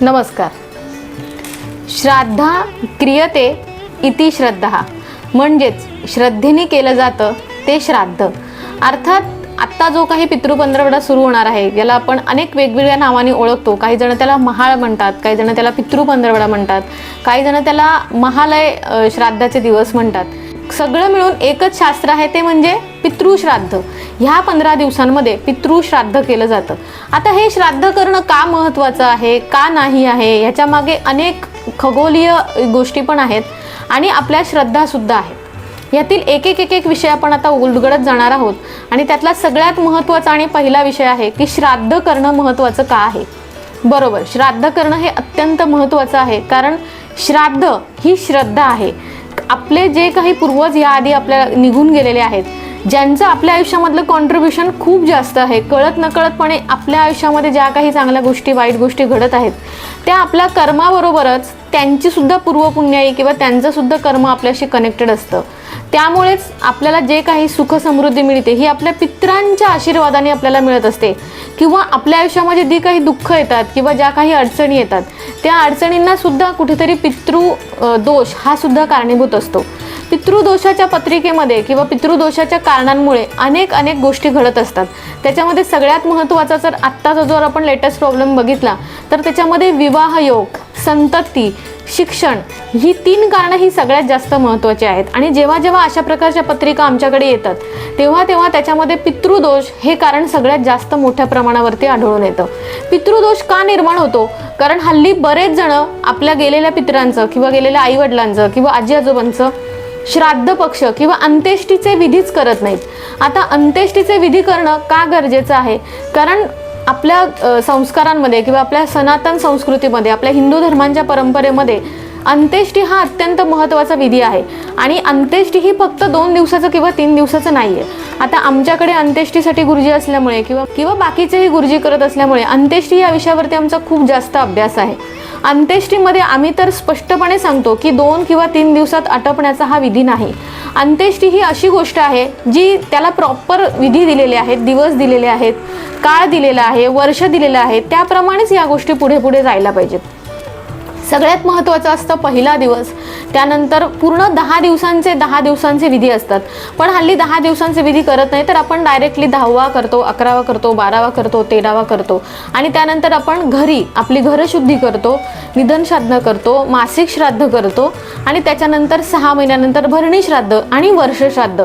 नमस्कार. श्राद्धा क्रियते इति श्रद्धा. म्हणजेच श्रद्धेने केलं जातं ते श्राद्ध. अर्थात आत्ता जो काही पितृपंधरवडा सुरू होणार आहे याला आपण अनेक वेगवेगळ्या नावाने ओळखतो. काही जण त्याला महाळ म्हणतात काही जण त्याला पितृपंधरवडा म्हणतात काही जण त्याला महालय श्राद्धाचे दिवस म्हणतात. सगळं मिळून एकच शास्त्र आहे ते म्हणजे पितृश्राद्ध. ह्या पंधरा दिवसांमध्ये पितृश्राद्ध केलं जातं. आता हे श्राद्ध करणं का महत्त्वाचं आहे का नाही आहे ह्याच्या मागे अनेक खगोलीय गोष्टी पण आहेत आणि आपल्या श्रद्धासुद्धा आहेत. यातील एक एक एक एक विषय आपण आता उलगडत जाणार आहोत. आणि त्यातला सगळ्यात महत्त्वाचा आणि पहिला विषय आहे की श्राद्ध करणं महत्त्वाचं का आहे? बरोबर श्राद्ध करणं हे अत्यंत महत्त्वाचं आहे कारण श्राद्ध ही श्रद्धा आहे. आपले जे काही पूर्वज याआधी आपल्या निघून गेलेले आहेत ज्यांचं आपल्या आयुष्यामधलं कॉन्ट्रीब्युशन खूप जास्त आहे. कळत नकळतपणे आपल्या आयुष्यामध्ये ज्या काही चांगल्या गोष्टी वाईट गोष्टी घडत आहेत त्या आपल्या कर्माबरोबरच त्यांचीसुद्धा पूर्वपुण्याई किंवा त्यांचंसुद्धा कर्म आपल्याशी कनेक्टेड असतं. त्यामुळेच आपल्याला जे काही सुख समृद्धी मिळते ही आपल्या पित्रांच्या आशीर्वादाने आपल्याला मिळत असते. किंवा आपल्या आयुष्यामध्ये जी काही दुःख येतात किंवा ज्या काही अडचणी येतात त्या अडचणींना सुद्धा कुठेतरी पितृ दोष हा सुद्धा कारणीभूत असतो. पितृदोषाच्या पत्रिकेमध्ये किंवा पितृदोषाच्या कारणांमुळे अनेक अनेक गोष्टी घडत असतात. त्याच्यामध्ये सगळ्यात महत्त्वाचा जर आत्ताचा जर आपण लेटेस्ट प्रॉब्लेम बघितला तर त्याच्यामध्ये विवाह योग संतती शिक्षण ही तीन कारणं ही सगळ्यात जास्त महत्त्वाची आहेत. आणि जेव्हा जेव्हा अशा प्रकारच्या पत्रिका आमच्याकडे येतात तेव्हा तेव्हा त्याच्यामध्ये पितृदोष हे कारण सगळ्यात जास्त मोठ्या प्रमाणावरती आढळून येतं. पितृदोष का निर्माण होतो? कारण हल्ली बरेच जण आपल्या गेलेल्या पितरांचं किंवा गेलेल्या आईवडिलांचं किंवा आजी आजोबांचं श्राद्ध पक्ष किंवा अंत्येष्टीचे विधीच करत नाहीत. आता अंत्येष्टीचे विधी करणं का गरजेचं आहे? कारण आपल्या संस्कारांमध्ये किंवा आपल्या सनातन संस्कृतीमध्ये आपल्या हिंदू धर्मांच्या परंपरेमध्ये अंत्येष्टी हा अत्यंत महत्त्वाचा विधी आहे. आणि अंत्येष्टी ही फक्त दोन दिवसाचं किंवा तीन दिवसाचं नाही आहे आता आमच्याकडे अंत्येष्टीसाठी गुरुजी असल्यामुळे किंवा किंवा बाकीचेही गुरुजी करत असल्यामुळे अंत्येष्टी या विषयावरती आमचा खूप जास्त अभ्यास आहे. अंत्येष्टीमध्ये आम्ही तर स्पष्टपणे सांगतो की दोन किंवा तीन दिवसात आटपण्याचा हा विधी नाही. अंत्येष्टी ही अशी गोष्ट आहे जी त्याला प्रॉपर विधी दिलेले आहेत दिवस दिलेले आहेत काळ दिलेला आहे वर्ष दिलेलं आहे त्याप्रमाणेच या गोष्टी पुढे पुढे जायला पाहिजेत. सगळ्यात महत्त्वाचं असतं पहिला दिवस. त्यानंतर पूर्ण दहा दिवसांचे दहा दिवसांचे विधी असतात. पण हल्ली दहा दिवसांचे विधी करत नाही तर आपण डायरेक्टली दहावा करतो अकरावा करतो बारावा करतो तेरावा करतो. आणि त्यानंतर आपण घरी आपली घरशुद्धी करतो निधन श्राद्ध करतो मासिक श्राद्ध करतो आणि त्याच्यानंतर सहा महिन्यानंतर भरणी श्राद्ध आणि वर्ष श्राद्ध.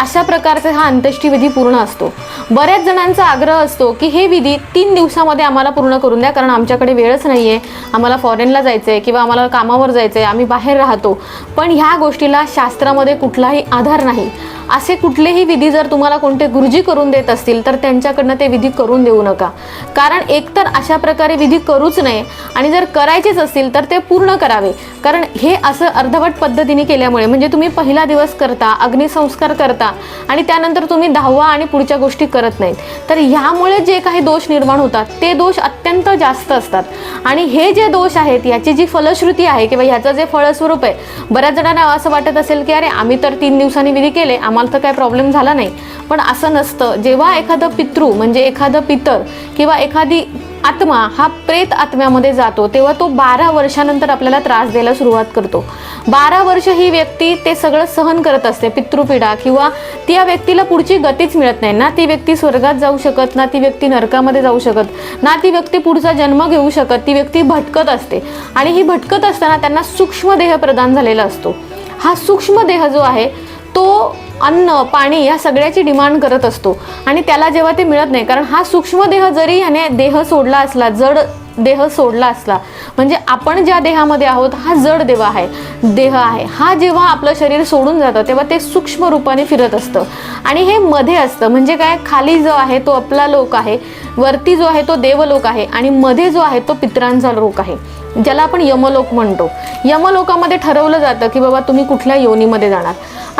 अशा प्रकारचा हा अंत्येष्टीविधी पूर्ण असतो. बऱ्याच जणांचा आग्रह असतो की हे विधी तीन दिवसामध्ये आम्हाला पूर्ण करून द्या कारण आमच्याकडे वेळच नाही आहे आम्हाला फॉरेनला जायचं आहे किंवा आम्हाला कामावर जायचं आहे आम्ही बाहेर राहतो. पण ह्या गोष्टीला शास्त्रामध्ये कुठलाही आधार नाही. असे कुठलेही विधी जर तुम्हाला कोणते गुरुजी करून देत असतील तर त्यांच्याकडनं ते विधी करून देऊ नका. कारण एकतर अशा प्रकारे विधी करूच नये आणि जर करायचेच असतील तर ते पूर्ण करावे. कारण हे असं अर्धवट पद्धतीने केल्यामुळे म्हणजे तुम्ही पहिला दिवस करता अग्निसंस्कार करता आणि त्यानंतर तुम्ही दहावा आणि पुढच्या गोष्टी करत नाहीत. तर ह्यामुळे जे काही दोष निर्माण होतात ते दोष अत्यंत जास्त असतात. आणि हे जे दोष आहेत याची जी फलश्रुती आहे किंवा ह्याचं जे फळस्वरूप आहे बऱ्याच जणांना असं वाटत असेल की अरे आम्ही तर तीन दिवसांनी विधी केले आम्हाला तर काय प्रॉब्लेम झाला नाही. पण असं नसतं. जेव्हा एखादं पितृ म्हणजे एखादं पितर किंवा एखादी आत्मा हा प्रेत आत्म्यामध्ये जातो. तेव्हा तो बारा वर्षानंतर आपल्याला त्रास द्यायला सुरुवात करतो. बारा वर्ष ही व्यक्ती ते सगळं सहन करत असते पितृपीडा किंवा त्या व्यक्तीला पुढची गतीच मिळत नाही. ना ती व्यक्ती स्वर्गात जाऊ शकत ना ती व्यक्ती नरकामध्ये जाऊ शकत ना ती व्यक्ती पुढचा जन्म घेऊ शकत ती व्यक्ती भटकत असते. आणि ही भटकत असताना त्यांना सूक्ष्म देह प्रदान झालेला असतो. हा सूक्ष्म देह जो आहे तो अन्न पाणी या सगळ्याची डिमांड करत असतो. आणि त्याला जेव्हा ते मिळत नाही कारण हा सूक्ष्म देह जरी ह्याने देह सोडला असला जड देह सोडला असला म्हणजे आपण ज्या देहामध्ये आहोत हा जड देव आहे देह आहे. हा जेव्हा आपलं शरीर सोडून जातं तेव्हा ते सूक्ष्म रूपाने फिरत असतं. आणि हे मध्ये असतं म्हणजे काय? खाली जो आहे तो आपला लोक आहे वरती जो आहे तो देवलोक आहे आणि मध्ये जो आहे तो पित्रांचा लोक आहे ज्याला आपण यमलोक म्हणतो. यमलोकामध्ये ठरवलं जातं की बाबा तुम्ही कुठल्या योनीमध्ये जाणार.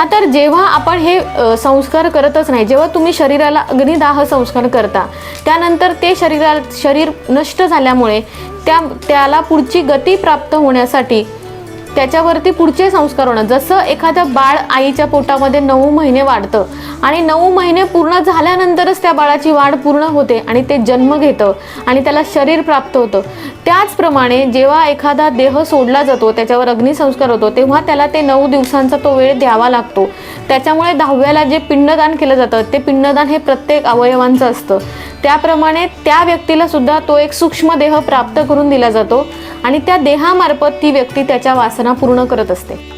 तर जेव्हा आपण हे संस्कार करतच नाही जेव्हा तुम्ही शरीराला अग्निदाह संस्कार करता त्यानंतर ते शरीरा शरीर नष्ट झाल्यामुळे त्या त्याला पुढची गती प्राप्त होण्यासाठी त्याच्यावरती पुढचे संस्कार होणं जसं एखादं बाळ आईच्या पोटामध्ये नऊ महिने वाढतं आणि नऊ महिने पूर्ण झाल्यानंतरच त्या बाळाची वाढ पूर्ण होते आणि ते जन्म घेतं आणि त्याला शरीर प्राप्त होतं. त्याचप्रमाणे जेव्हा एखादा देह सोडला जातो त्याच्यावर अग्निसंस्कार होतो तेव्हा त्याला ते नऊ दिवसांचा तो वेळ द्यावा लागतो. त्याच्यामुळे दहाव्याला जे पिंडदान केलं जातं ते पिंडदान हे प्रत्येक अवयवांचं असतं. त्याप्रमाणे त्या व्यक्तीला सुद्धा तो एक सूक्ष्म देह प्राप्त करून दिला जातो आणि त्या देहामार्फत ती व्यक्ती त्याच्या वासना पूर्ण करत असते.